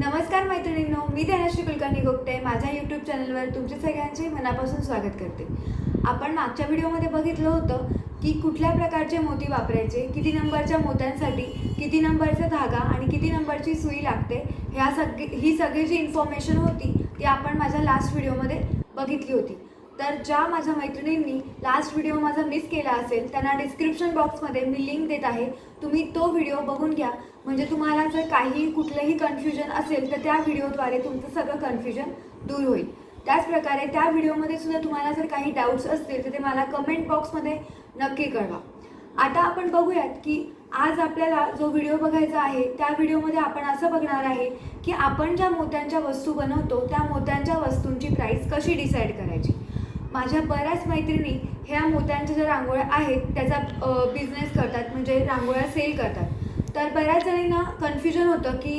नमस्कार मैत्रिणींनो मी धनश्री कुलकर्णी गोगटे. माझ्या यूट्यूब चॅनलवर तुमचे सगळ्यांचे मनापासून स्वागत करते. आपण मागच्या व्हिडिओमध्ये बघितलं होतं की कुठल्या प्रकारचे मोती वापरायचे किती नंबरच्या मोत्यांसाठी किती नंबरचा धागा आणि किती नंबरची सुई लागते ह्या सगळी ही सगळी जी इन्फॉर्मेशन होती ती आपण माझ्या लास्ट व्हिडिओमध्ये बघितली होती. तर ज्या माझ्या मैत्रिणींनी लास्ट व्हिडिओ माझा मिस केला असेल त्यांना डिस्क्रिप्शन बॉक्समध्ये मी लिंक देत आहे. तुम्ही तो व्हिडिओ बघून घ्या. म्हणजे तुम्हाला जर काही कुठलंही कन्फ्युजन असेल तर त्या व्हिडिओद्वारे तुमचं सगळं कन्फ्युजन दूर होईल. त्याचप्रकारे त्या व्हिडिओमध्ये सुद्धा तुम्हाला जर काही डाऊट्स असतील तर ते मला कमेंट बॉक्समध्ये नक्की कळवा. आता आपण बघूयात की आज आपल्याला जो व्हिडिओ बघायचा आहे त्या व्हिडिओमध्ये आपण असं बघणार आहे की आपण ज्या मोत्यांच्या वस्तू बनवतो त्या मोत्यांच्या वस्तूंची प्राईस कशी डिसाईड करायची? माझ्या बऱ्याच मैत्रिणी ह्या मोत्यांच्या ज्या रांगोळ्या आहेत त्याचा बिझनेस करतात म्हणजे रांगोळ्या सेल करतात. तर बऱ्याच जणींना कन्फ्युजन होतं की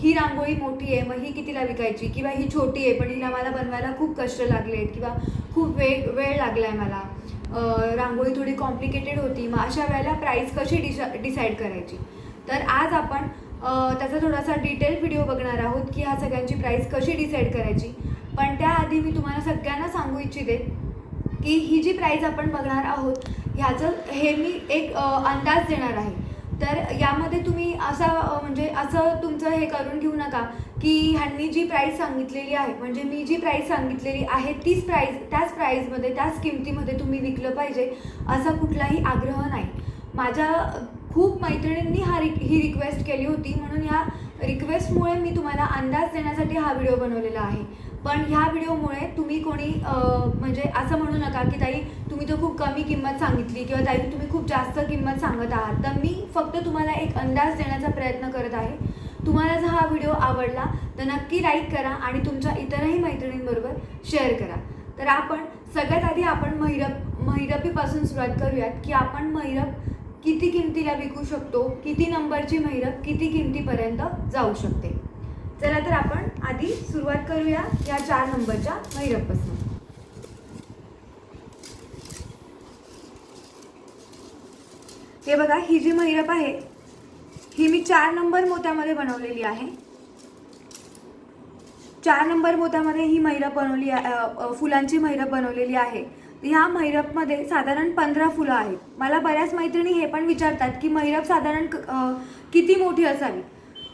ही रांगोळी मोठी आहे मग ही कितीला विकायची? किंवा ही छोटी आहे पण हिला मला बनवायला खूप कष्ट लागले आहेत किंवा खूप वेळ वेळ लागला आहे मला रांगोळी थोडी कॉम्प्लिकेटेड होती मग अशा वेळेला प्राईस कशी डिशा डिसाईड करायची? तर आज आपण त्याचा थोडासा डिटेल व्हिडिओ बघणार आहोत की ह्या सगळ्यांची प्राईस कशी डिसाईड करायची. पण त्याआधी मी तुम्हाला सगळ्यांना सांगू इच्छिते की ही जी प्राईज आपण बघणार आहोत ह्याचं हे मी एक अंदाज देणार आहे. तर यामध्ये तुम्ही असा म्हणजे असं तुमचं हे करून घेऊ नका की ह्यांनी जी प्राईस सांगितलेली आहे म्हणजे मी जी प्राईस सांगितलेली आहे तीच प्राईस त्याच प्राईजमध्ये त्याच किमतीमध्ये तुम्ही विकलं पाहिजे असा कुठलाही आग्रह नाही. माझ्या खूप मैत्रिणींनी हा रिक ही रिक्वेस्ट केली होती म्हणून ह्या रिक्वेस्टमुळे मी तुम्हाला अंदाज देण्यासाठी हा व्हिडिओ बनवलेला आहे. पण ह्या व्हिडिओमुळे तुम्ही कोणी म्हणजे असं म्हणू नका की ताई तुम्ही तर खूप कमी किंमत सांगितली किंवा ताई तुम्ही खूप जास्त किंमत सांगत आहात. तर मी फक्त तुम्हाला एक अंदाज देण्याचा प्रयत्न करत आहे. तुम्हाला जर हा व्हिडिओ आवडला तर नक्की लाईक करा आणि तुमच्या इतरही मैत्रिणींबरोबर शेअर करा. तर आपण सगळ्यात आधी आपण महिरप महिरपीपासून सुरुवात करूयात की आपण महिरप किती किमतीला विकू शकतो किती नंबरची महिरप किती किमतीपर्यंत जाऊ शकते. चला तर आपण आधी सुरुवात करूया या चार नंबरच्या महिरपपासून. हे बघा ही जी मैरप आहे ही मी चार नंबर मोत्यामध्ये बनवलेली आहे. चार नंबर मोत्यामध्ये ही मैरप बनवली फुलांची मैरप बनवलेली आहे. ह्या मैरपमध्ये साधारण पंधरा फुलं आहेत. मला बऱ्याच मैत्रिणी हे पण विचारतात की मैरप साधारण क- किती मोठी असावी?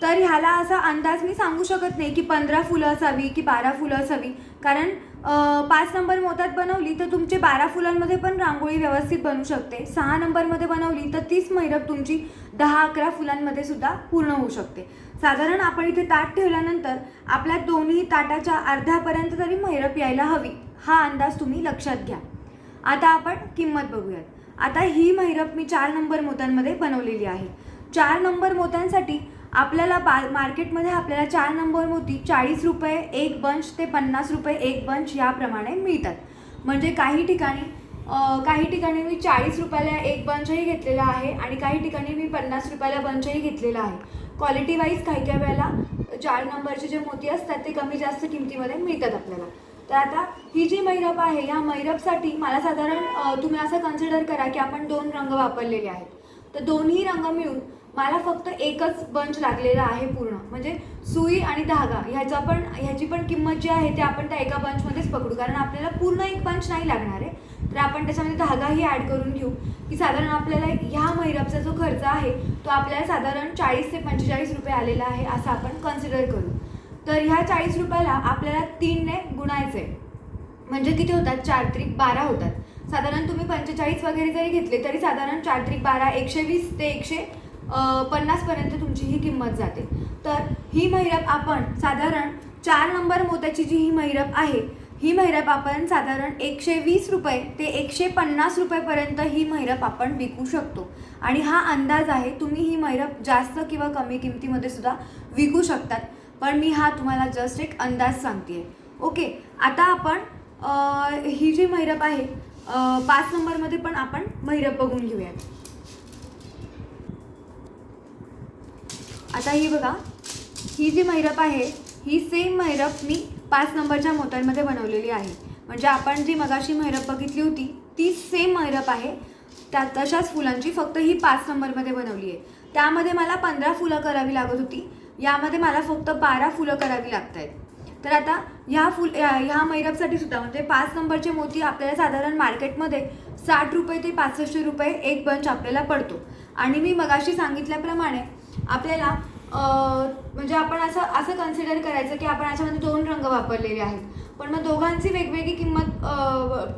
तर ह्याला असा अंदाज मी सांगू शकत नाही की पंधरा फुलं असावी की बारा फुलं असावी. कारण पाच नंबर मोतात बनवली तर तुमचे बारा फुलांमध्ये पण रांगोळी व्यवस्थित बनू शकते. सहा नंबरमध्ये बनवली तर तीच मैरप तुमची दहा अकरा फुलांमध्ये सुद्धा पूर्ण होऊ शकते. साधारण आपण इथे ताट ठेवल्यानंतर आपल्या दोन्ही ताटाच्या अर्ध्यापर्यंत तरी मैरप यायला हवी. हा अंदाज तुम्ही लक्षात घ्या. आता आपण किंमत बघूयात. आता ही मैरप मी चार नंबर मोत्यांमध्ये बनवलेली आहे. चार नंबर मोत्यांसाठी आपल्याला बा मार्केटमध्ये आपल्याला चार नंबर मोती चाळीस रुपये एक बंच ते पन्नास रुपये एक बंच याप्रमाणे मिळतात. म्हणजे काही ठिकाणी काही ठिकाणी मी चाळीस रुपयाला एक बंचही घेतलेला आहे आणि काही ठिकाणी मी पन्नास रुपयाला बंचही घेतलेला आहे. क्वालिटी वाईज काही काही वेळेला चार नंबरचे जे मोती असतात ते कमी जास्त किमतीमध्ये मिळतात आपल्याला. तर आता ही जी मैरप आहे या मैरपसाठी मला साधारण तुम्ही असं कन्सिडर करा की आपण दोन रंग वापरलेले आहेत. तर दोन्ही रंग मिळून मला फक्त एकच बंच लागलेला आहे पूर्ण. म्हणजे सुई आणि धागा. ह्याचा पण ह्याची पण किंमत जी आहे ते आपण त्या एका बंचमध्येच पकडू. कारण आपल्याला पूर्ण एक बंच नाही लागणार आहे. तर आपण त्याच्यामध्ये धागाही ॲड करून घेऊ. की साधारण आपल्याला ह्या महिरपचा जो खर्च आहे तो आपल्याला साधारण चाळीस ते पंचेचाळीस रुपये आलेला आहे असं आपण कन्सिडर करू. तर ह्या चाळीस रुपयाला आपल्याला तीनने गुणायचं आहे म्हणजे किती होतात? चार त्रिक बारा होतात. साधारण तुम्ही पंचेचाळीस वगैरे जरी घेतले तरी साधारण चार त्रिक बारा एकशे वीस ते एकशे पन्नासपर्यंत तुमची ही किंमत जाते. तर ही महिरप आपण साधारण चार नंबर मोत्याची जी ही मैरप आहे ही मैरप आपण साधारण एकशे वीस रुपये ते एकशे पन्नास रुपयेपर्यंत ही मैरप आपण विकू शकतो. आणि हा अंदाज आहे तुम्ही ही मैरप जास्त किंवा कमी किमतीमध्ये सुद्धा विकू शकतात. पण मी हा तुम्हाला जस्ट एक अंदाज सांगते ओके आता आपण ही जी मैरप आहे पाच नंबरमध्ये पण आपण महिरप बघून घेऊयात. आता ही बघा ही जी मैरप आहे ही सेम मैरप मी पाच नंबरच्या मोत्यांमध्ये बनवलेली आहे. म्हणजे आपण जी मगाशी मैरप बघितली होती ती सेम मैरप आहे. त्या तशाच फुलांची फक्त ही पाच नंबरमध्ये बनवली आहे. त्यामध्ये मला पंधरा फुलं करावी लागत होती. यामध्ये मला फक्त बारा फुलं करावी लागत आहेत तर आता ह्या फुल ह्या मैरपसाठी सुद्धा म्हणजे पाच नंबरचे मोती आपल्याला साधारण मार्केटमध्ये साठ रुपये ते पासष्ट रुपये एक बंच आपल्याला पडतो. आणि मी मगाशी सांगितल्याप्रमाणे आपल्याला म्हणजे आपण असं असं कन्सिडर करायचं की आपण याच्यामध्ये दोन रंग वापरलेले आहेत. पण मग दोघांची वेगवेगळी किंमत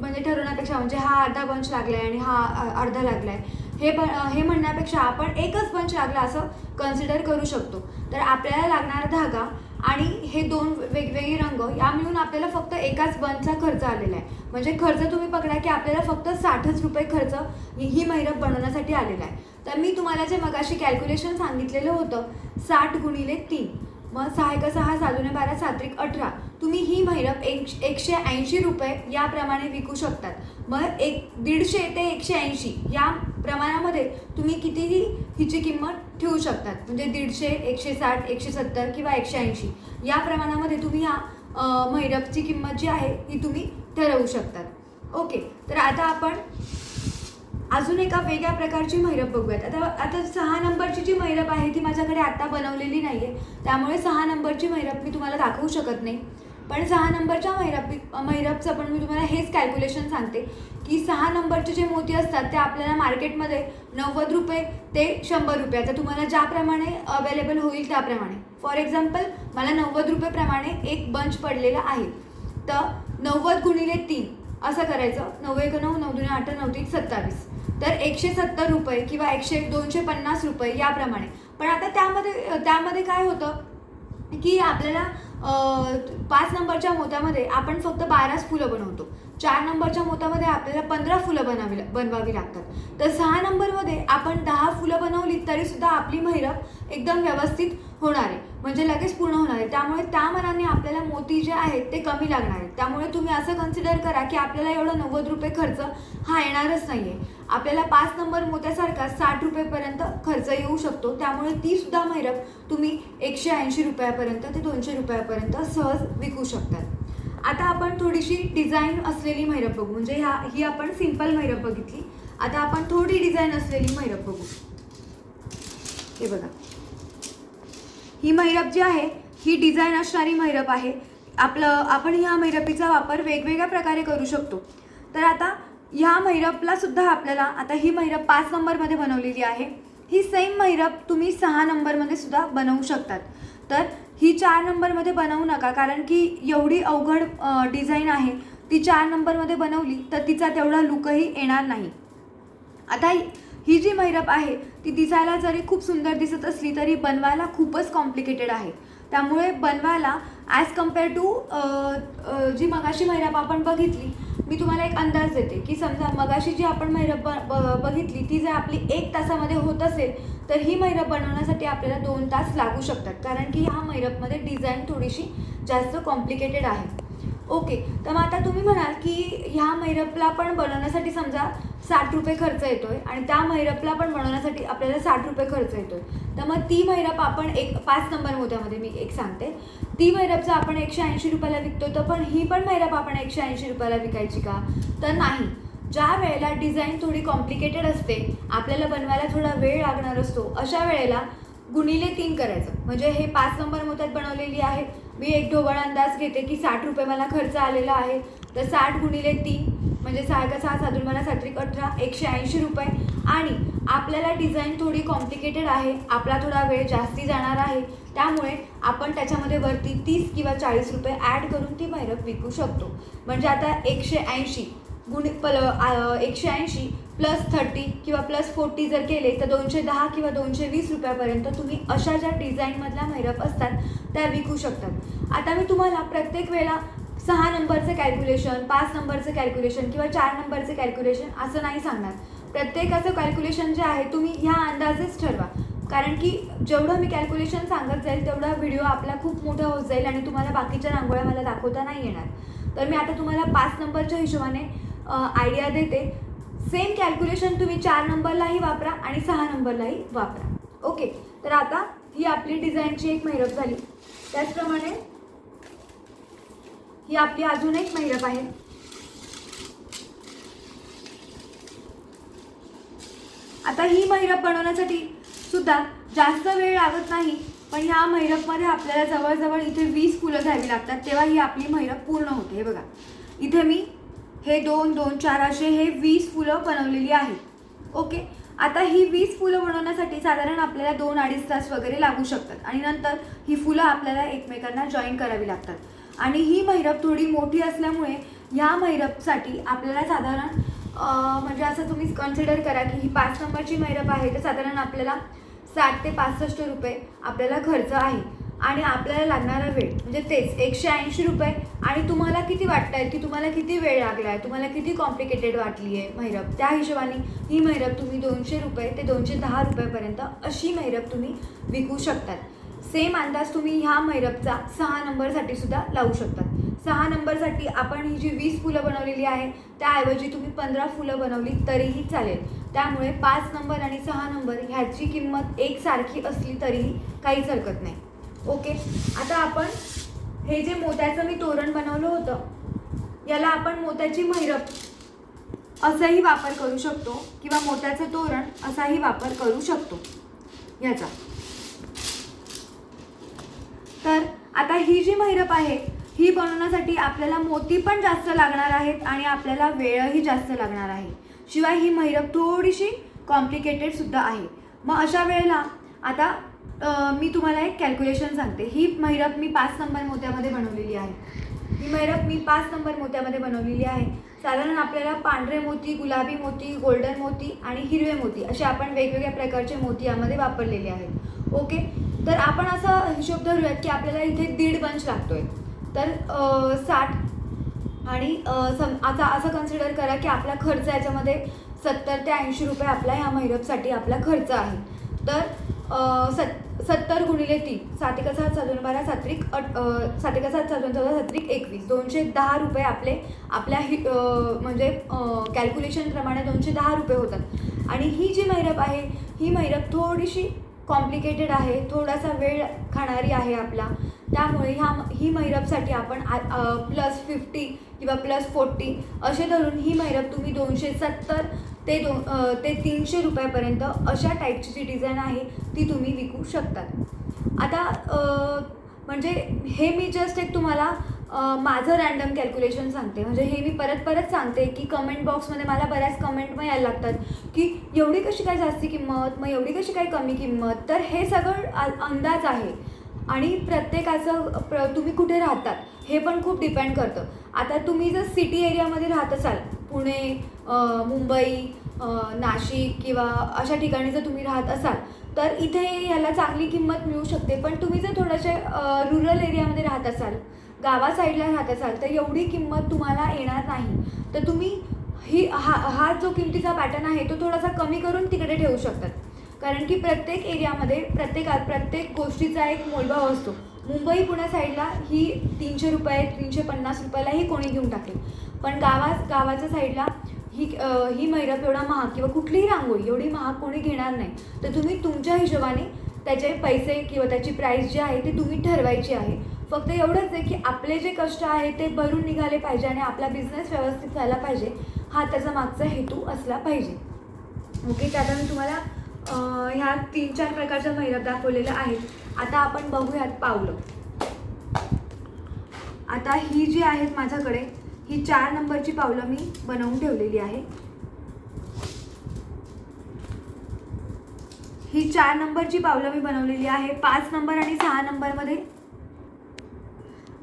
म्हणजे ठरवण्यापेक्षा म्हणजे हा अर्धा बंच लागला आहे आणि हा अर्धा लागला आहे हे ब हे म्हणण्यापेक्षा आपण एकच बंच लागला असं कन्सिडर करू शकतो. तर आपल्याला लागणारा धागा आणि हे दोन वेगवेगळे रंग या मिळून आपल्याला फक्त एकाच बनचा खर्च आलेला आहे. म्हणजे खर्च तुम्ही पकडा की आपल्याला फक्त साठच रुपये खर्च ही ही मैरप बनवण्यासाठी आलेला आहे. तर मी तुम्हाला जे मगाशी कॅल्क्युलेशन सांगितलेलं होतं साठ गुणिले तीन. मग सहा सहा साधुने बारा सात्रिक अठरा. तुम्ही ही मैरप एक एकशे ऐंशी रुपये याप्रमाणे विकू शकतात. मग एक दीडशे ते एकशे ऐंशी या प्रमाणामध्ये तुम्ही कितीही हिची किंमत ठेवू शकतात. म्हणजे दीडशे एकशे साठ एकशे सत्तर किंवा एकशे ऐंशी. या प्रमाणामध्ये तुम्ही या अं, मैरपची किंमत जी आहे ही तुम्ही ठरवू शकतात. ओके. तर आता आपण अजून एका वेगळ्या प्रकारची मैरप बघूयात. आता आता सहा नंबरची जी मैरप आहे ती माझ्याकडे आत्ता बनवलेली नाही आहे त्यामुळे सहा नंबरची मैरप मी तुम्हाला दाखवू शकत नाही. पण सहा नंबरच्या मैरप मैरपचं पण मी तुम्हाला हेच कॅल्क्युलेशन सांगते की सहा नंबरचे जे मोती असतात ते आपल्याला मार्केटमध्ये नव्वद रुपये ते शंभर रुपये. आता तुम्हाला ज्याप्रमाणे अवेलेबल होईल त्याप्रमाणे. फॉर एक्झाम्पल मला नव्वद रुपयेप्रमाणे एक बंच पडलेला आहे. तर नव्वद गुणिले तीन असं करायचं. नऊ एक नऊ नऊ दोन आठ नऊ तीन सत्तावीस. तर एकशे सत्तर रुपये किंवा एकशे दोनशे पन्नास रुपये याप्रमाणे. पण आता त्यामध्ये त्यामध्ये काय होतं की आपल्याला पाच नंबरच्या मोत्यामध्ये आपण फक्त बाराच फुलं बनवतो. चार नंबरच्या मोत्यामध्ये आपल्याला पंधरा फुलं बनावी बनवावी लागतात. तर सहा नंबरमध्ये आपण दहा फुलं बनवली तरीसुद्धा आपली महिरप एकदम व्यवस्थित होणार आहे. म्हणजे लगेच पूर्ण होणार आहे. त्यामुळे त्या मनाने आपल्याला मोती जे आहेत ते कमी लागणार आहेत. त्यामुळे तुम्ही असं कन्सिडर करा की आपल्याला एवढं नव्वद रुपये खर्च हा येणारच नाही आहे आपल्याला पाच नंबर मोत्यासारखा साठ रुपयेपर्यंत खर्च येऊ शकतो. त्यामुळे तीसुद्धा महिरप तुम्ही एकशे ऐंशी रुपयापर्यंत ते दोनशे रुपयापर्यंत सहज विकू शकतात. आता आपण थोडीशी डिझाईन असलेली मैरप बघू. म्हणजे ह्या ही आपण सिंपल मैरप बघितली. आता आपण थोडी डिझाईन असलेली मैरप बघू. हे बघा. ही मैरप जी आहे ही डिझाईन असणारी मैरप आहे. आपलं आपण ह्या मैरपीचा वापर वेगवेगळ्या प्रकारे करू शकतो. तर आता ह्या मैरपला सुद्धा आपल्याला आता ही मैरप पाच नंबरमध्ये बनवलेली आहे. ही सेम मैरप तुम्ही सहा नंबरमध्ये सुद्धा बनवू शकतात. तर ही चार नंबरमध्ये बनवू नका कारण की एवढी अवघड डिझाईन आहे. ती चार नंबरमध्ये बनवली तर तिचा तेवढा लुकही येणार नाही. आता ही- ही जी मैरप आहे ती दिसायला जरी खूप सुंदर दिसत असली तरी बनवायला खूपच कॉम्प्लिकेटेड आहे. त्यामुळे बनवायला ॲज कंपेअर टू जी मगाशी मैरप आपण बघितली मी तुम्हाला एक अंदाज देते की समजा मगाशी जी आपण मैरप ब ब- बघितली ती जर आपली एक तासामध्ये होत असेल तर ही मैरप बनवण्यासाठी आपल्याला दोन तास लागू शकतात. कारण की ह्या मैरपमध्ये डिझाईन थोडीशी जास्त कॉम्प्लिकेटेड आहे. ओके तर मग आता तुम्ही म्हणाल की ह्या मैरपला पण बनवण्यासाठी समजा साठ रुपये खर्च येतोय आणि त्या मैरपला पण बनवण्यासाठी आपल्याला साठ रुपये खर्च येतोय. तर मग ती मैरप आपण एक पाच नंबर मोत्यामध्ये मी एक सांगते. ती मैरपचा आपण एकशे ऐंशी रुपयाला विकतो तर पण ही पण मैरप आपण एकशे ऐंशी रुपयाला विकायची का? तर नाही. ज्या वेळेला डिझाईन थोडी कॉम्प्लिकेटेड असते आपल्याला बनवायला थोडा वेळ लागणार असतो अशा वेळेला गुणिले तीन करायचं. म्हणजे हे पाच नंबर मोत्यात बनवलेली आहे. मी एक ढोबळ अंदाज घेते की साठ रुपये मला खर्च आलेला आहे. तर साठ गुणिले तीन म्हणजे सहा का सहा साधून मला सात्विक अठरा एकशे ऐंशी रुपये. आणि आपल्याला डिझाईन थोडी कॉम्प्लिकेटेड आहे आपला थोडा वेळ जास्ती जाणार आहे. त्यामुळे आपण त्याच्यामध्ये वरती तीस किंवा चाळीस रुपये ॲड करून ती मैरप विकू शकतो. म्हणजे आता एकशे ऐंशी गुण पल एकशे ऐंशी प्लस थर्टी किंवा प्लस फोर्टी जर केले तर दोनशे दहा किंवा दोनशे वीस रुपयापर्यंत तुम्ही अशा ज्या डिझाईनमधल्या मैरप असतात त्या विकू शकतात. आता मी तुम्हाला प्रत्येक वेळेला सहा नंबरचं कॅल्क्युलेशन पाच नंबरचं कॅल्क्युलेशन किंवा चार नंबरचं कॅल्क्युलेशन असं नाही सांगणार. प्रत्येकाचं कॅल्क्युलेशन जे आहे तुम्ही ह्या अंदाजेच ठरवा. कारण की जेवढं मी कॅल्क्युलेशन सांगत जाईल तेवढा व्हिडिओ आपला खूप मोठा होत जाईल आणि तुम्हाला बाकीच्या रांगोळ्या मला दाखवता नाही येणार. तर मी आता तुम्हाला पाच नंबरच्या हिशोबाने आयडिया देते. सेम कॅल्क्युलेशन तुम्ही चार नंबरलाही वापरा आणि सहा नंबरलाही वापरा. ओके तर आता ही आपली डिझाईनची एक मैरप झाली. त्याचप्रमाणे ही आपली अजून एक मैरप आहे आता ही मैरप बनवण्यासाठी सुद्धा जास्त वेळ लागत नाही पण ह्या मैरपमध्ये आपल्याला जवळजवळ इथे वीस फुलं घ्यावी लागतात तेव्हा ही आपली मैरप पूर्ण होते. हे बघा. इथे मी हे दोन दोन चार असे हे वीस फुलं बनवलेली आहेत. ओके? आता ही वीस फुलं बनवण्यासाठी साधारण आपल्याला दोन अडीच तास वगैरे लागू शकतात आणि नंतर ही फुलं आपल्याला एकमेकांना जॉईन करावी लागतात. आणि ही मैरप थोडी मोठी असल्यामुळे ह्या मैरपसाठी आपल्याला साधारण म्हणजे असं तुम्ही कन्सिडर करा की ही पाच नंबरची मैरप आहे तर साधारण आपल्याला साठ ते पासष्ट रुपये आपल्याला खर्च आहे. आणि आपल्याला लागणारा वेळ म्हणजे तेच एकशे ऐंशी रुपये. आणि तुम्हाला किती वाटत आहे की तुम्हाला किती वेळ लागला आहे तुम्हाला किती कॉम्प्लिकेटेड वाटली आहे मैरप त्या हिशोबाने ही मैरप तुम्ही दोनशे रुपये ते दोनशे दहा रुपयेपर्यंत अशी मैरप तुम्ही विकू शकतात. सेम अंदाज तुम्ही ह्या मैरपचा सहा नंबरसाठी सुद्धा लावू शकतात. सहा नंबरसाठी आपण ही जी वीस फुलं बनवलेली आहे त्याऐवजी तुम्ही पंधरा फुलं बनवली तरीही चालेल. त्यामुळे पाच नंबर आणि सहा नंबर ह्याची किंमत एकसारखी असली तरीही काहीच हरकत नाही. ओके? आता आपण हे जे मोत्याचं मी तोरण बनवलं होतं याला आपण मोत्याची मैरप असाही वापर करू शकतो किंवा मोत्याचं तोरण असाही वापर करू शकतो. ह्याचा तर आता ही जी मैरप आहे ही बनवण्यासाठी आपल्याला मोती पण जास्त लागणार आहेत आणि आपल्याला वेळही जास्त लागणार आहे. शिवाय ही महिरप थोडीशी कॉम्प्लिकेटेड सुद्धा आहे. मग अशा वेळेला आता मी तुम्हाला एक कॅल्क्युलेशन सांगते. ही महिरप मी पाच नंबर मोत्यामध्ये बनवलेली आहे. ही महिरप मी पाच नंबर मोत्यामध्ये बनवलेली आहे. साधारण आपल्याला पांढरे मोती गुलाबी मोती गोल्डन मोती आणि हिरवे मोती असे आपण वेगवेगळ्या प्रकारचे मोती यामध्ये वापरलेले आहेत. ओके? तर आपण असा हिशोब धरूयात की आपल्याला इथे दीड बंच लागतोय. तर साठ आणि सम आता असं कन्सिडर करा की आपला खर्च याच्यामध्ये सत्तर ते ऐंशी रुपये आपला ह्या महिरपसाठी आपला खर्च आहे. तर सत् सत सत्तर गुणिले तीन सातिका सात सात बारा सात्रिक अट सातिका सात एका चौदा सात्रिक एकवीस दोनशे दहा रुपये आपले आपल्या हि म्हणजे कॅल्क्युलेशनप्रमाणे दोनशे दहा रुपये होतात. आणि ही जी मैरप आहे ही मैरप थोडीशी कॉम्प्लिकेटेड आहे थोडासा वेळ खाणारी आहे आपला. त्यामुळे ह्या ही मैरपसाठी आपण प्लस फिफ्टी किंवा प्लस फोर्टी असे धरून ही मैरप तुम्ही दोनशे सत्तर ते दो ते तीनशे रुपयापर्यंत अशा टाईपची जी डिझाईन आहे ती तुम्ही विकू शकतात. आता म्हणजे हे मी जस्ट एक तुम्हाला माझं रॅन्डम कॅल्क्युलेशन सांगते. म्हणजे हे मी परत परत सांगते की कमेंट बॉक्समध्ये मला बऱ्याच कमेंट मग यायला लागतात की एवढी कशी काय जास्ती किंमत मग एवढी कशी काय कमी किंमत? तर हे सगळं अंदाज आहे. आणि प्रत्येकाचं प्र तुम्ही कुठे राहतात हे पण खूप डिपेंड करतं. आता तुम्ही जर सिटी एरियामध्ये राहत असाल पुणे मुंबई नाशिक किंवा अशा ठिकाणी जर तुम्ही राहत असाल तर इथे याला चांगली किंमत मिळू शकते. पण तुम्ही जर थोडेसे रुरल एरियामध्ये राहत असाल गावा साईडला राहत असाल तर एवढी किंमत तुम्हाला येणार नाही. तर तुम्ही ही हा हा जो किमतीचा पॅटर्न आहे तो थोडासा कमी करून तिकडे ठेवू शकतात. कारण की प्रत्येक एरियामध्ये प्रत्येक प्रत्येक गोष्टीचा एक मोलभाव असतो. मुंबई पुण्या साईडला ही तीनशे रुपये तीनशे पन्नास रुपयालाही कोणी घेऊन टाकेल. पण गावा गावाच्या साईडला ही ही मैरप एवढा महाग किंवा कुठलीही रांगोळी एवढी महाग कोणी घेणार नाही. तर तुम्ही तुमच्या हिशोबाने त्याचे पैसे किंवा त्याची प्राईस जी आहे ती तुम्ही ठरवायची आहे. फक्त एवढंच आहे की आपले जे कष्ट आहे ते भरून निघाले पाहिजे आणि आपला बिझनेस व्यवस्थित व्हायला पाहिजे हा त्याचा मागचा हेतू असला पाहिजे. ओके तर मी तुम्हाला ह्या तीन चार प्रकारच्या महिला दाखवलेल्या आहेत. आता आपण बघूयात पावलं. आता ही जी आहेत माझ्याकडे ही चार नंबरची पावलं मी बनवून ठेवलेली आहे. ही चार नंबरची पावलं मी बनवलेली आहे. पाच नंबर आणि सहा नंबरमध्ये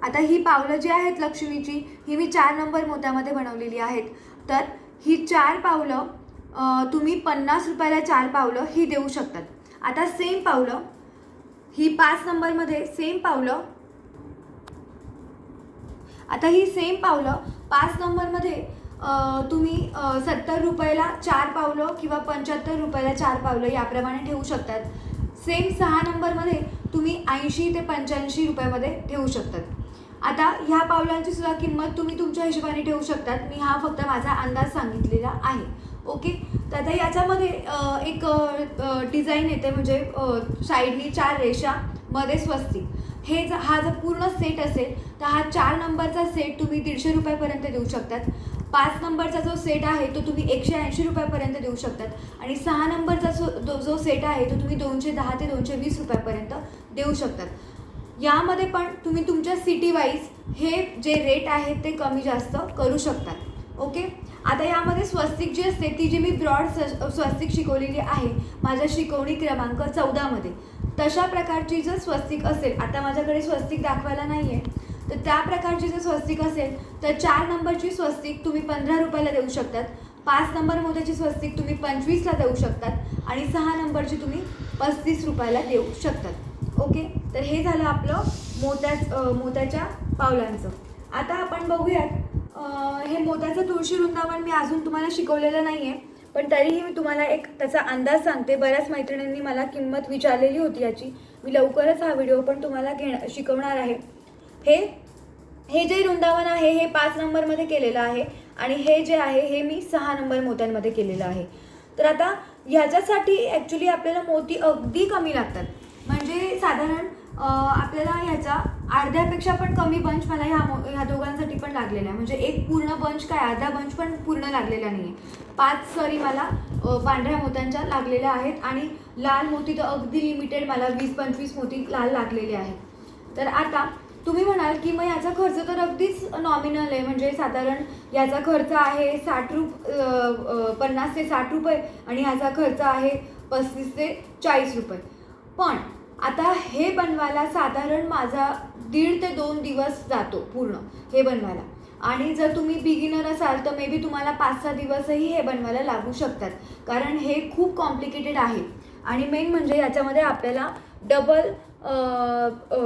आता ही पावलं जी आहेत लक्ष्मीची ही मी चार नंबर मोत्यामध्ये बनवलेली आहेत. तर ही चार पावलं तुम्ही पन्नास रुपयाला चार पावलं ही देऊ शकतात. आता सेम पावलं ही पाच नंबरमध्ये सेम पावलं आता ही सेम पावलं पाच नंबरमध्ये तुम्ही सत्तर रुपयाला चार पावलं किंवा पंच्याहत्तर रुपयाला चार पावलं याप्रमाणे ठेवू शकतात. सेम सहा नंबरमध्ये तुम्ही ऐंशी ते पंच्याऐंशी रुपयामध्ये ठेवू शकतात. आता ह्या पावलांची सुद्धा किंमत तुम्ही तुमच्या हिशोबाने ठेवू शकतात. मी हा फक्त माझा अंदाज सांगितलेला आहे. ओके? तर आता याच्यामध्ये एक डिझाईन येते म्हणजे साईडनी चार रेषा मध्ये स्वस्तिक हे ज हा जर पूर्ण सेट असेल तर हा चार नंबरचा सेट तुम्ही दीडशे रुपयापर्यंत देऊ शकतात. पाच नंबरचा जो सेट आहे तो तुम्ही एकशे ऐंशी रुपयापर्यंत देऊ शकतात. आणि सहा नंबरचा जो जो- जो सेट आहे तो तुम्ही दोनशे दहा ते दोनशे वीस रुपयापर्यंत देऊ शकतात. यामध्ये पण तुम्ही तुमच्या सिटी वाईज हे जे रेट आहेत ते कमी जास्त करू शकतात ओके आता यामध्ये स्वस्तिक जी असते ती जी मी ब्रॉड स्वस्तिक शिकवलेली आहे माझ्या शिकवणी क्रमांक चौदामध्ये तशा प्रकारची जर स्वस्तिक असेल आता माझ्याकडे स्वस्तिक दाखवायला नाही आहे तर त्या प्रकारची जर स्वस्तिक असेल तर चार नंबरची स्वस्तिक तुम्ही पंधरा रुपयाला देऊ शकतात. पाच नंबर मोत्याची स्वस्तिक तुम्ही पंचवीसला देऊ शकतात. आणि सहा नंबरची तुम्ही पस्तीस रुपयाला देऊ शकतात. ओके? तर हे झालं आपलं मोत्याच मोत्याच्या पावलांचं. आता आपण बघूयात हे मोत्याचं तुळशी वृंदावन मी अजून तुम्हाला शिकवलेलं नाही आहे पण तरीही मी तुम्हाला एक त्याचा अंदाज सांगते. बऱ्याच मैत्रिणींनी मला किंमत विचारलेली होती याची. मी लवकरच हा व्हिडिओ पण तुम्हाला घेण शिकवणार आहे. हे हे जे वृंदावन आहे हे पाच नंबरमध्ये केलेलं आहे आणि हे जे आहे हे मी सहा नंबर मोत्यांमध्ये केलेलं आहे. तर आता ह्याच्यासाठी ॲक्च्युली आपल्याला मोती अगदी कमी लागतात. साधारण आपल्याला ह्याचा अर्ध्यापेक्षा पण कमी बंच मला ह्या मो ह्या दोघांसाठी पण लागलेला आहे म्हणजे एक पूर्ण बंच काय अर्धा बंच पण पूर्ण लागलेला नाही आहे पाच सरी मला पांढऱ्या मोत्यांच्या लागलेल्या आहेत आणि लाल मोती तर अगदी लिमिटेड मला वीस पंचवीस मोती लाल लागलेले आहेत. तर आता तुम्ही म्हणाल की मग याचा खर्च तर अगदीच नॉमिनल आहे. म्हणजे साधारण याचा खर्च आहे साठ रुप पन्नास ते साठ रुपये आणि ह्याचा खर्च आहे पस्तीस ते चाळीस रुपये. पण आता हे बनवायला साधारण माझा दीड ते दोन दिवस जातो पूर्ण हे बनवायला. आणि जर तुम्ही बिगिनर असाल तर मे बी तुम्हाला पाच सहा दिवसही हे बनवायला लागू शकतात. कारण हे खूप कॉम्प्लिकेटेड आहे. आणि मेन म्हणजे याच्यामध्ये आपल्याला डबल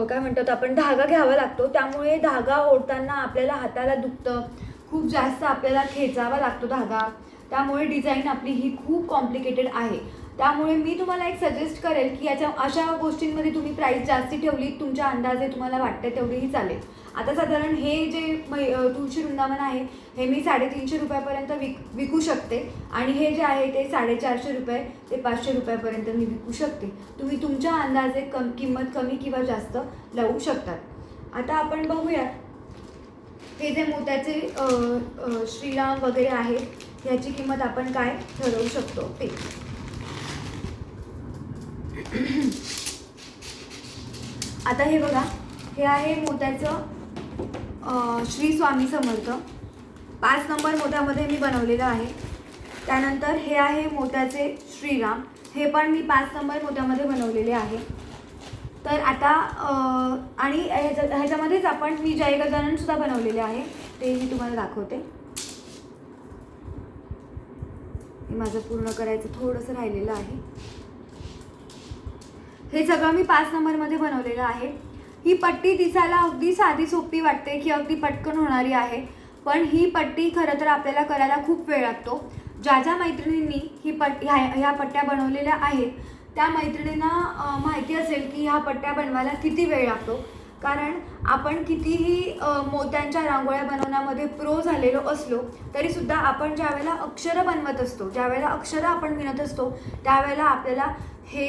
काय म्हणतात आपण धागा घ्यावा लागतो. त्यामुळे धागा ओढताना आपल्याला हाताला दुखतं. खूप जास्त आपल्याला खेचावा लागतो धागा. त्यामुळे डिझाईन आपली ही खूप कॉम्प्लिकेटेड आहे. त्यामुळे मी तुम्हाला एक सजेस्ट करेल की याच्या अशा गोष्टींमध्ये तुम्ही प्राईस जास्ती ठेवली तुमच्या अंदाजे तुम्हाला वाटते तेवढीही चालेल. आता साधारण हे जे मै तुळशी वृंदावन आहे हे मी साडेतीनशे रुपयापर्यंत विक विकू शकते. आणि हे जे आहे ते साडेचारशे रुपये ते पाचशे रुपयापर्यंत मी विकू शकते. तुम्ही तुमच्या अंदाजे कम किंमत कमी किंवा जास्त लावू शकतात. आता आपण बघूया. हे जे मोत्याचे श्रीराम वगैरे आहेत ह्याची किंमत आपण काय ठरवू शकतो ते. आता हे बघा हे आहे मोत्याचं श्री स्वामी समर्थ. पाच नंबर मोत्यामध्ये मी बनवलेलं आहे. त्यानंतर हे आहे मोत्याचे श्रीराम. हे पण मी पाच नंबर मोत्यामध्ये बनवलेले आहे. तर आता आणि ह्याच्या ह्याच्यामध्येच आपण मी जय गजाननसुद्धा बनवलेले आहे. ते मी तुम्हाला दाखवते. हे माझं पूर्ण करायचं थोडंसं राहिलेलं आहे. हे सगळं मी पाच नंबरमध्ये बनवलेलं आहे. ही पट्टी दिसायला अगदी साधी सोपी वाटते की अगदी पटकन होणारी आहे. पण ही पट्टी खरं तर आपल्याला करायला खूप वेळ लागतो. ज्या ज्या मैत्रिणींनी ही पट ह्या ह्या पट्ट्या बनवलेल्या आहेत त्या मैत्रिणींना माहिती असेल की ह्या पट्ट्या बनवायला किती वेळ लागतो. कारण आपण कितीही मोत्यांच्या रांगोळ्या बनवण्यामध्ये प्रो झालेलो असलो तरीसुद्धा आपण ज्यावेळेला अक्षरं बनवत असतो ज्यावेळेला अक्षरं आपण विणत असतो त्यावेळेला आपल्याला हे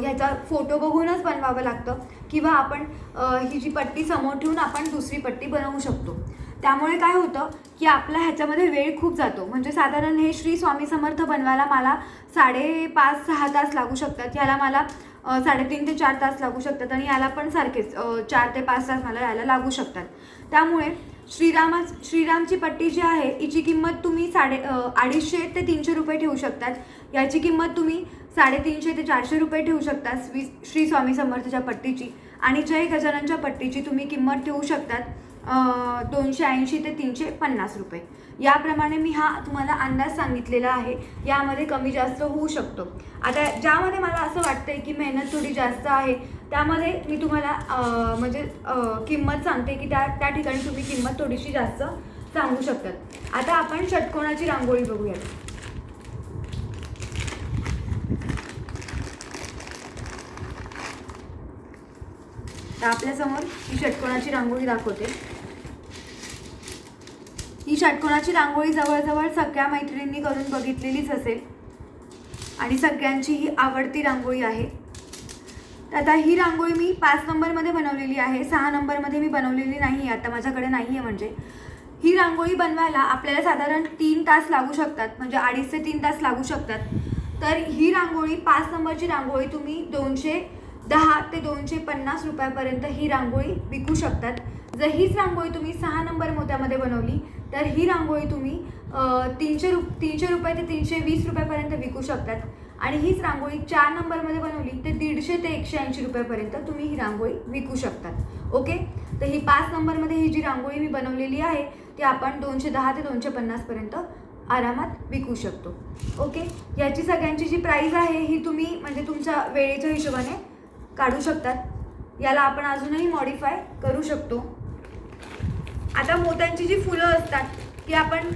ह्याचा फोटो बघूनच बनवावं लागतं किंवा आपण ही जी पट्टी समोर ठेवून आपण दुसरी पट्टी बनवू शकतो. त्यामुळे काय होतं की आपला ह्याच्यामध्ये वेळ खूप जातो. म्हणजे साधारण हे श्री स्वामी समर्थ बनवायला मला साडेपाच सहा तास लागू शकतात. ह्याला मला साडेतीन ते चार तास लागू शकतात आणि याला पण सारखेच चार ते पाच तास मला यायला लागू शकतात. त्यामुळे श्रीरामा श्रीरामची पट्टी जी आहे हिची किंमत तुम्ही साडे अडीचशे ते तीनशे रुपये ठेवू शकतात. याची किंमत तुम्ही साडेतीनशे ते चारशे रुपये ठेवू शकता श्री श्री स्वामी समर्थच्या पट्टीची. आणि जय गजाननच्या पट्टीची तुम्ही किंमत ठेवू शकतात दोनशे ऐंशी ते तीनशे पन्नास रुपये. याप्रमाणे मी हा तुम्हाला अंदाज सांगितलेला आहे. यामध्ये कमी जास्त होऊ शकतो. आता ज्यामध्ये मला असं वाटतंय की मेहनत थोडी जास्त आहे त्यामध्ये मी तुम्हाला म्हणजे किंमत सांगते की त्या त्या ठिकाणी तुम्ही किंमत थोडीशी जास्त सांगू शकतात. आता आपण षटकोणाची रांगोळी बघूयात. तर आपल्यासमोर ही षटकोणाची रांगोळी दाखवते. ही षटकोणाची रांगोळी जवळजवळ सगळ्या मैत्रिणींनी करून बघितलेलीच असेल. आणि सगळ्यांची ही आवडती रांगोळी आहे. तर आता ही रांगोळी मी पाच नंबरमध्ये बनवलेली आहे. सहा नंबरमध्ये मी बनवलेली नाही आहे आता माझ्याकडे नाही आहे म्हणजे. ही रांगोळी बनवायला आपल्याला साधारण तीन तास लागू शकतात. म्हणजे अडीच ते तीन तास लागू शकतात. तर ही रांगोळी पाच नंबरची रांगोळी तुम्ही दोनशे दहा ते दोनशे पन्नास रुपयापर्यंत ही रांगोळी विकू शकतात. जर हीच रांगोळी तुम्ही सहा नंबर मोत्यामध्ये बनवली तर ही रांगोळी तुम्ही तीनशे रु तीनशे रुपये ते तीनशे वीस रुपयापर्यंत विकू शकतात. आणि हीच रांगोळी चार नंबरमध्ये बनवली ते दीडशे ते एकशे ऐंशी रुपयापर्यंत तुम्ही ही रांगोळी विकू शकतात. ओके? तर ही पाच नंबरमध्ये ही जी रांगोळी मी बनवलेली आहे ती आपण दोनशे दहा ते दोनशे पन्नासपर्यंत आरामात विकू शकतो. ओके? याची सगळ्यांची जी प्राईज आहे ही तुम्ही म्हणजे तुमच्या वेळेच्या हिशोबाने काढू शकतात. याला आपण अजूनही मॉडिफाय करू शकतो. आता मोत्यांची जी फुलं असतात ती आपण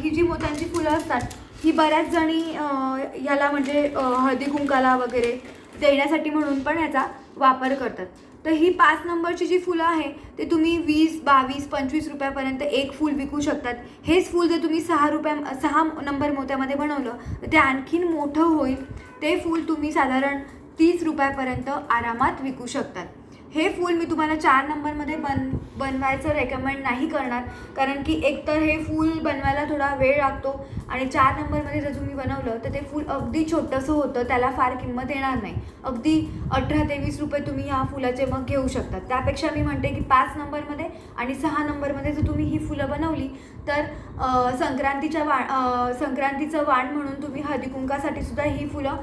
ही जी मोत्यांची फुलं असतात ही बऱ्याच जणी ह्याला म्हणजे हळदी कुंकाला वगैरे देण्यासाठी म्हणून पण याचा वापर करतात. तर ही पाच नंबरची जी फुलं आहे ते तुम्ही वीस बावीस पंचवीस रुपयापर्यंत एक फूल विकू शकतात. हेच फूल जर तुम्ही सहा रुपया सहा नंबर मोत्यामध्ये बनवलं तर ते आणखीन मोठं होईल. ते फूल तुम्ही साधारण तीस रुपयापर्यंत आरामात विकू शकतात. हे फूल मी तुम्हाला चार नंबरमध्ये बन बनवायचं रेकमेंड नाही करणार. कारण की एकतर हे फूल बनवायला थोडा वेळ लागतो आणि चार नंबरमध्ये जर तुम्ही बनवलं तर ते फूल अगदी छोटंसं होतं त्याला फार किंमत येणार नाही. अगदी अठरा ते वीस रुपये तुम्ही ह्या फुलाचे मग घेऊ शकतात त्यापेक्षा मी म्हणते की पाच नंबरमध्ये आणि सहा नंबरमध्ये जर तुम्ही ही फुलं बनवली तर संक्रांतीच्या वा संक्रांतीचं वाण म्हणून तुम्ही हळदीकुंकासाठी सुद्धा ही फुलं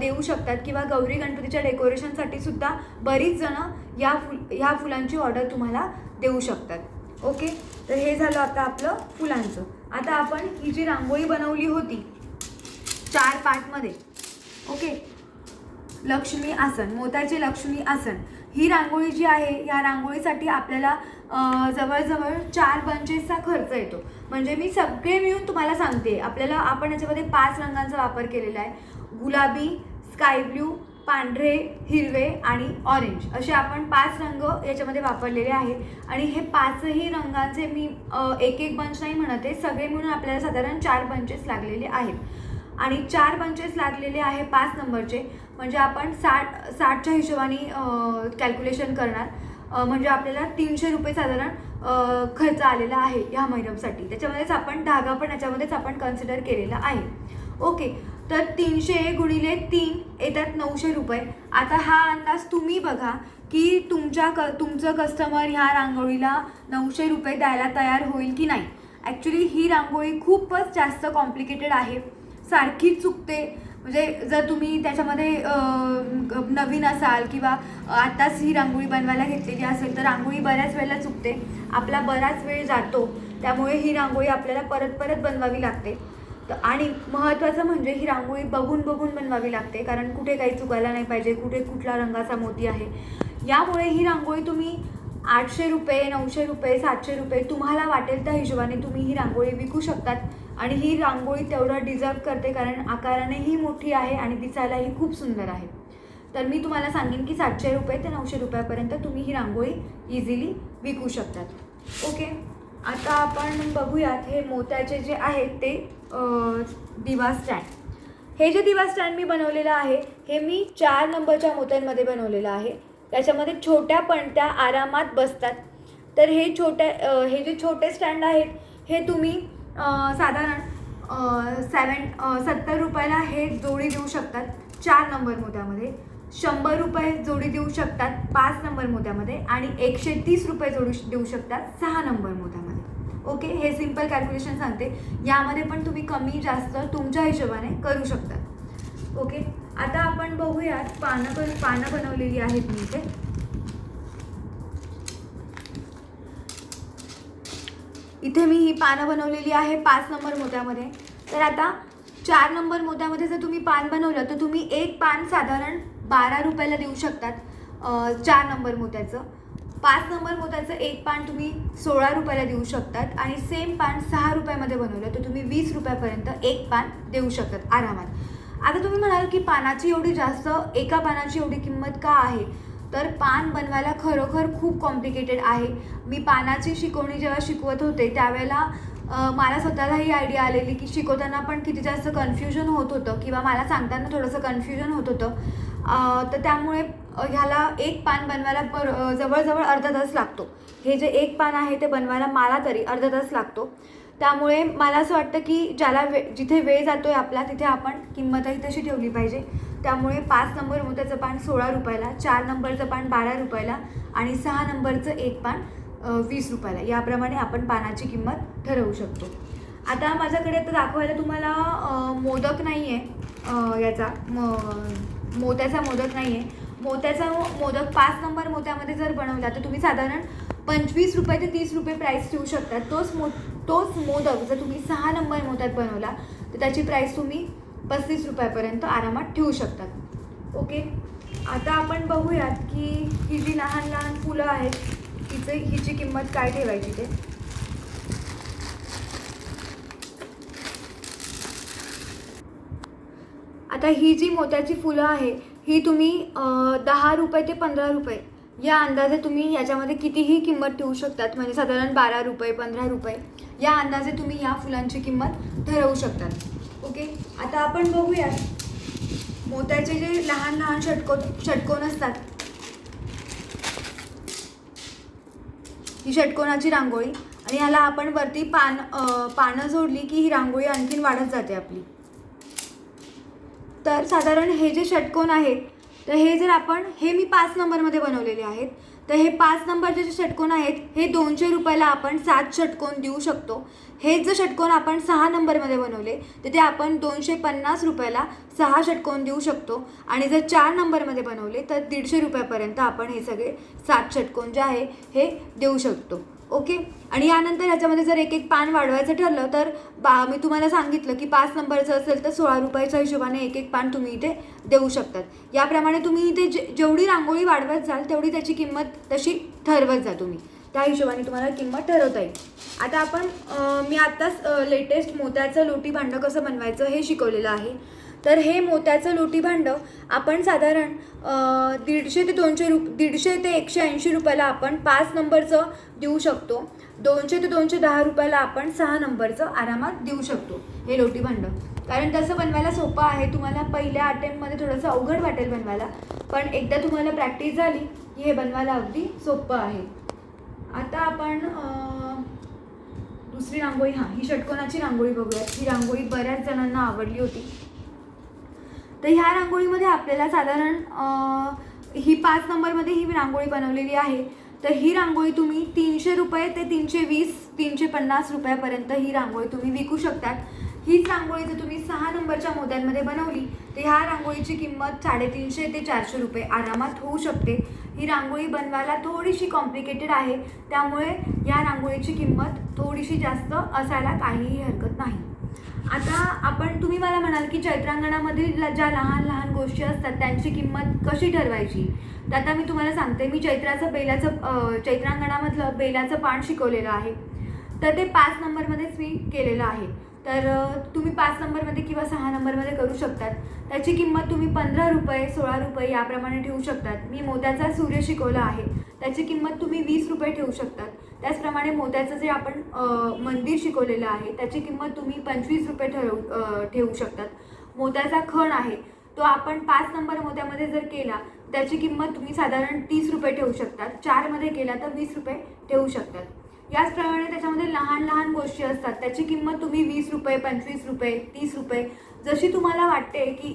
देऊ शकतात किंवा गौरी गणपतीच्या डेकोरेशनसाठी सुद्धा बरीच जणं या फुल ह्या फुलांची ऑर्डर तुम्हाला देऊ शकतात. ओके? तर हे झालं आता आपलं फुलांचं. आता आपण ही जी रांगोळी बनवली होती चार पार्टमध्ये ओके? लक्ष्मी आसन मोत्याचे लक्ष्मी आसन. ही रांगोळी जी आहे या रांगोळीसाठी आपल्याला जवळजवळ चार बंचेसचा खर्च येतो. म्हणजे मी सगळे मिळून तुम्हाला सांगते. आपल्याला आपण याच्यामध्ये पाच रंगांचा वापर केलेला आहे. गुलाबी स्काय ब्ल्यू पांढरे हिरवे आणि ऑरेंज असे आपण पाच रंग याच्यामध्ये वापरलेले आहेत. आणि हे पाचही रंगांचे मी एक एक बंच नाही म्हणत आहे सगळे मिळून आपल्याला साधारण चार बंचेस लागलेले आहेत. आणि चार बंचेस लागलेले आहे पाच नंबरचे म्हणजे आपण साठ साठच्या हिशोबाने कॅल्क्युलेशन करणार. म्हणजे आपल्याला तीनशे रुपये साधारण खर्च आलेला आहे ह्या महिन्यासाठी त्याच्यामध्येच आपण धागा पण याच्यामध्येच आपण कन्सिडर केलेला आहे. ओके. तर तीनशे गुणिले तीन येतात नऊशे रुपये. आता हा अंदाज तुम्ही बघा की तुमच्या क तुमचं कस्टमर ह्या रांगोळीला नऊशे रुपये द्यायला तयार होईल की नाही. ॲक्च्युली ही रांगोळी खूपच जास्त कॉम्प्लिकेटेड आहे. सारखी चुकते. म्हणजे जर तुम्ही त्याच्यामध्ये नवीन असाल किंवा आत्ताच ही रांगोळी बनवायला घेतलेली असेल तर रांगोळी बऱ्याच वेळेला चुकते. आपला बराच वेळ जातो. त्यामुळे ही रांगोळी आपल्याला परत परत बनवावी लागते. आणि महत्त्वाचं म्हणजे ही रांगोळी बघून बघून बनवावी लागते कारण कुठे काही चुकायला नाही पाहिजे कुठे कुठला रंगाचा मोती आहे. यामुळे ही रांगोळी तुम्ही आठशे रुपये नऊशे रुपये सातशे रुपये तुम्हाला वाटेल त्या हिशोबाने तुम्ही ही रांगोळी विकू शकतात. आणि ही रांगोळी तेवढं डिझर्व करते कारण आकारानेही मोठी आहे आणि दिसायलाही खूप सुंदर आहे. तर मी तुम्हाला सांगेन की सातशे रुपये ते नऊशे रुपयापर्यंत तुम्ही ही रांगोळी इझिली विकू शकतात. ओके आता आपण बघूयात हे मोत्याचे जे आहेत ते दिवा स्टँड हे जे दिवा स्टँड मी बनवलेलं आहे हे मी चार नंबरच्या मोत्यांमध्ये बनवलेलं आहे. त्याच्यामध्ये छोट्या पणत्या आरामात बसतात. तर हे छोट्या हे जे छोटे स्टँड आहेत हे तुम्ही साधारण सेवन सत्तर रुपयाला हे जोडी देऊ शकतात चार नंबर मोत्यामध्ये. शंभर रुपये जोडी देऊ शकतात पाच नंबर मोत्यामध्ये आणि एकशे तीस रुपये जोडी देऊ शकतात सहा नंबर मोत्यामध्ये. ओके हे सिंपल कॅल्क्युलेशन सांगते. यामध्ये पण तुम्ही कमी जास्त तुमच्या हिशोबाने करू शकतात. ओके आता आपण बघूयात पानं पण पानं बनवलेली आहेत मी इथे. इथे मी ही पानं बनवलेली आहे पाच नंबर मोत्यामध्ये. तर आता चार नंबर मोत्यामध्ये जर तुम्ही पान बनवलं तर तुम्ही एक पान साधारण बारा रुपयाला देऊ शकतात चार नंबर मोत्याचं पाच नंबर मोत्याचं एक पान तुम्ही सोळा रुपयाला देऊ शकतात आणि सेम पान सहा रुपयामध्ये बनवलं तर तुम्ही वीस रुपयापर्यंत एक पान देऊ शकतात आरामात. आता तुम्ही म्हणाल की पानाची एवढी जास्त एका पानाची एवढी किंमत का आहे? तर पान बनवायला खरोखर खूप कॉम्प्लिकेटेड आहे. मी पानाची शिकवणी जेव्हा शिकवत होते त्यावेळेला मला स्वतःला ही आयडिया आलेली की शिकवताना पण किती जास्त कन्फ्युजन होत होतं किंवा मला सांगताना थोडंसं कन्फ्युजन होत होतं. तर त्यामुळे ह्याला एक पान बनवायला पर जवळजवळ अर्धा तास लागतो. हे जे एक पान आहे ते बनवायला मला तरी अर्धा तास लागतो. त्यामुळे मला असं वाटतं की ज्याला वे जिथे वेळ जातो आहे आपला तिथे आपण किंमतही तशी ठेवली पाहिजे. त्यामुळे पाच नंबर मोत्याचं पान सोळा रुपयाला चार नंबरचं पान बारा रुपयाला आणि सहा नंबरचं एक पान वीस रुपयाला. याप्रमाणे आपण पानाची किंमत ठरवू शकतो. आता माझ्याकडे आता दाखवायला तुम्हाला मोदक नाही आहे याचा. म मोत्याचा मोदक नाही आहे मोत्याचा मोदक पाच नंबर मोत्यामध्ये जर बनवला तर तुम्ही साधारण पंचवीस रुपये ते तीस रुपये प्राईस ठेवू शकता. तोच मो तोच मोदक जर तुम्ही सहा नंबर मोत्यात बनवला तर त्याची प्राईस तुम्ही पस्तीस रुपयापर्यंत आरामात ठेवू शकतात ओके? आता आपण बघूयात की ही जी लहान लहान फुलं आहेत हिचे हिची किंमत काय ठेवायची ते? आता ही जी मोत्याची फुलं आहे ही तुम्ही दहा रुपये ते पंधरा रुपये या अंदाजे तुम्ही याच्यामध्ये कितीही किंमत ठेवू शकतात म्हणजे साधारण बारा रुपये पंधरा रुपये या अंदाजे तुम्ही या फुलांची किंमत ठरवू शकतात. ओके? आता आपण बघूया मोत्याचे जे लहान लहान षटकोन षटकोन असतात ही षटकोनाची रांगोळी आणि ह्याला आपण वरती पान पानं जोडली की ही रांगोळी आणखीन वाढत जाते आपली. तर साधारण हे जे षटकोन आहेत तर हे जर आपण हे मी पाच नंबरमध्ये बनवलेले आहेत. तर हे पाच नंबरचे जे षटकोन आहेत हे दोनशे रुपयाला आपण सात षटकोन देऊ शकतो. हेच जर षटकोन आपण सहा नंबरमध्ये बनवले तर ते आपण दोनशे पन्नास रुपयाला सहा षटकोन देऊ शकतो. आणि जर चार नंबरमध्ये बनवले तर दीडशे रुपयापर्यंत आपण हे सगळे सात षटकोन जे आहे हे देऊ शकतो. ओके? आणि यानंतर ह्याच्यामध्ये जर एक एक पान वाढवायचं ठरलं तर बा मी तुम्हाला सांगितलं की पाच नंबरचं असेल तर सोळा रुपयाच्या हिशोबाने एक एक पान तुम्ही इथे देऊ शकतात. याप्रमाणे तुम्ही इथे जे जेवढी रांगोळी वाढवत जाल तेवढी त्याची किंमत तशी ठरवत जा तुम्ही. त्या हिशोबाने तुम्हाला किंमत ठरवता येईल. आता आपण मी आत्ताच लेटेस्ट मोत्याचं लोटी भांडं कसं बनवायचं हे शिकवलेलं आहे. तर हे मोत्याचं लोटी भांडं आपण साधारण दीडशे ते दोनशे रुप दीडशे ते एकशे ऐंशी रुपयाला आपण पाच नंबरचं देऊ शकतो. दोनशे ते दोनशे दहा रुपयाला आपण सहा नंबरचं आरामात देऊ शकतो हे लोटी भांडं. कारण तसं बनवायला सोपं आहे. तुम्हाला पहिल्या अटेम्प्टमध्ये थोडंसं अवघड वाटेल बनवायला. पण एकदा तुम्हाला प्रॅक्टिस झाली की हे बनवायला अगदी सोपं आहे. आता आपण दुसरी रांगोळी. हां ही षटकोनाची रांगोळी बघूयात. ही रांगोळी बऱ्याच जणांना आवडली होती. तर ह्या रांगोळीमध्ये आपल्याला साधारण ही पाच नंबरमध्ये ही रांगोळी बनवलेली आहे. तर ही रांगोळी तुम्ही तीनशे रुपये ते तीनशे वीस तीनशे पन्नास रुपयापर्यंत ही रांगोळी तुम्ही विकू शकतात. हीच रांगोळी जर तुम्ही सहा नंबरच्या मोद्यांमध्ये बनवली तर ह्या रांगोळीची किंमत साडेतीनशे ते चारशे रुपये आरामात होऊ शकते. ही रांगोळी बनवायला थोडीशी कॉम्प्लिकेटेड आहे. त्यामुळे या रांगोळीची किंमत थोडीशी जास्त असायला काहीही हरकत नाही. आपण तुम्ही मला म्हणाल की चैत्रांगणामधील ल- ज्या लहान लहान गोष्टी असतात त्यांची किंमत कशी ठरवायची? तर आता मी तुम्हाला सांगते मी चैत्राचं बेलाचं चैत्रांगणामधलं बेलाचं पान शिकवलेलं आहे. तर ते पाच नंबरमध्येच मी केलेलं आहे. तर तुम्ही पाच नंबरमध्ये किंवा सहा नंबरमध्ये करू शकतात. त्याची किंमत तुम्ही पंधरा रुपये सोळा रुपये याप्रमाणे ठेवू शकतात. मी मोत्याचा सूर्य शिकवला आहे. त्याची किंमत तुम्ही वीस रुपये ठेवू शकतात. त्याचप्रमाणे मोत्याचं जे आपण मंदिर शिकवलेलं आहे त्याची किंमत तुम्ही पंचवीस रुपये ठरवू ठेवू शकतात. मोत्याचा खण आहे तो आपण पाच नंबर मोत्यामध्ये जर केला त्याची किंमत तुम्ही साधारण तीस रुपये ठेवू शकतात. चारमध्ये केला तर वीस रुपये ठेवू शकतात. याचप्रमाणे त्याच्यामध्ये लहान लहान गोष्टी असतात त्याची किंमत तुम्ही वीस रुपये पंचवीस रुपये तीस रुपये जशी तुम्हाला वाटते की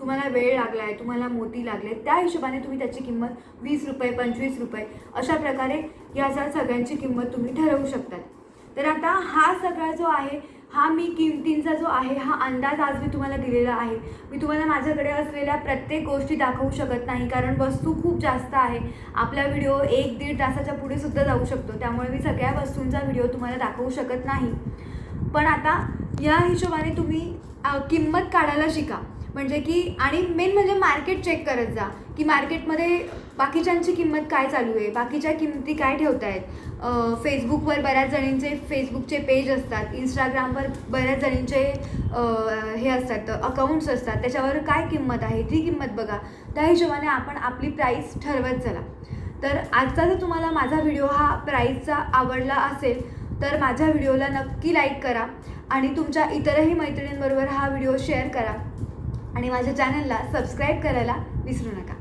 तुम्हाला वेळ लागला आहे तुम्हाला मोती लागले त्या हिशोबाने तुम्ही त्याची किंमत वीस रुपये पंचवीस रुपये अशा प्रकारे या ज्या सगळ्यांची किंमत तुम्ही ठरवू शकतात. तर आता हा सगळा जो आहे हा मी किमतींचा जो आहे हा अंदाज आज मी तुम्हाला दिलेला आहे. मी तुम्हाला माझ्याकडे असलेल्या प्रत्येक गोष्टी दाखवू शकत नाही कारण वस्तू खूप जास्त आहे. आपला व्हिडिओ एक दीड तासाच्या पुढे सुद्धा जाऊ शकतो त्यामुळे मी सगळ्या वस्तूंचा व्हिडिओ तुम्हाला दाखवू शकत नाही. पण आता या हिशोबाने तुम्ही किंमत काढायला शिका. म्हणजे की आणि मेन म्हणजे मार्केट चेक करत जा की मार्केटमध्ये बाकीच्यांची किंमत काय चालू आहे बाकीच्या किमती काय ठेवत आहेत फेसबुकवर बऱ्याच जणींचे फेसबुकचे पेज असतात इंस्टाग्रामवर बऱ्याच जणींचे हे असतात अकाउंट्स असतात त्याच्यावर काय किंमत आहे ती किंमत बघा. त्या हिशोबाने आपण आपली प्राईस ठरवत चला. तर आजचा जर तुम्हाला माझा व्हिडिओ हा प्राईजचा आवडला असेल तर माझ्या व्हिडिओला नक्की लाईक करा आणि तुमच्या इतरही मैत्रिणींबरोबर हा व्हिडिओ शेअर करा. आणि माझ्या चॅनलला सबस्क्राईब करायला विसरू नका.